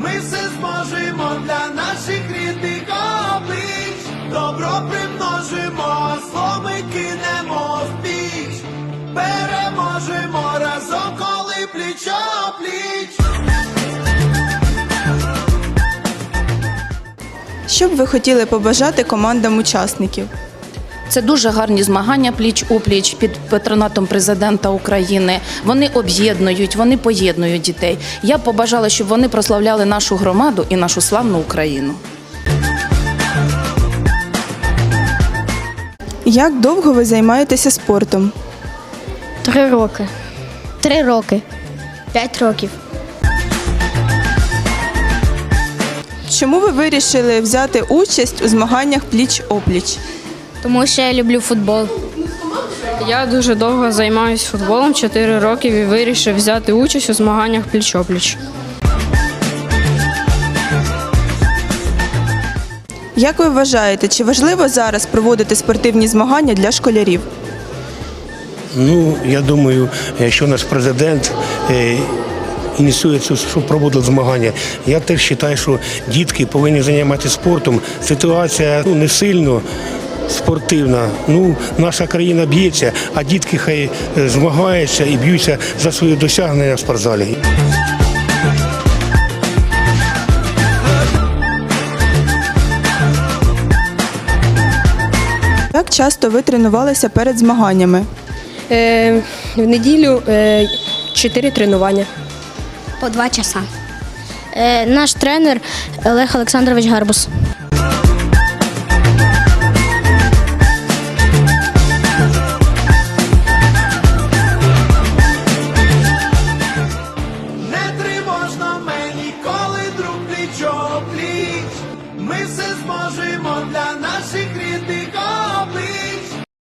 Ми все зможемо для наших рідних облич, добро примножимо, зло ми кинемо в піч, переможемо разом, коли пліч пліч. Що б ви хотіли побажати командам учасників? Це дуже гарні змагання пліч опліч під патронатом президента України. Вони об'єднують, вони поєднують дітей. Я б побажала, щоб вони прославляли нашу громаду і нашу славну Україну. Як довго ви займаєтеся спортом? Три роки. Три роки. П'ять років. Чому ви вирішили взяти участь у змаганнях пліч-опліч? Тому що я люблю футбол. Я дуже довго займаюся футболом 4 років і вирішив взяти участь у змаганнях пліч-опліч. Як ви вважаєте, чи важливо зараз проводити спортивні змагання для школярів? Ну, я думаю, якщо наш президент е, ініціює щоб проводили змагання, я теж вважаю, що дітки повинні займатися спортом. Ситуація ну, не сильно спортивна. Ну, наша країна б'ється, а дітки хай е, змагаються і б'ються за свої досягнення в спортзалі. Як часто ви тренувалися перед змаганнями? Е, в неділю е, 4 тренування. По два часа. Е, наш тренер Олег Олександрович Гарбус. ми все зможемо для нас.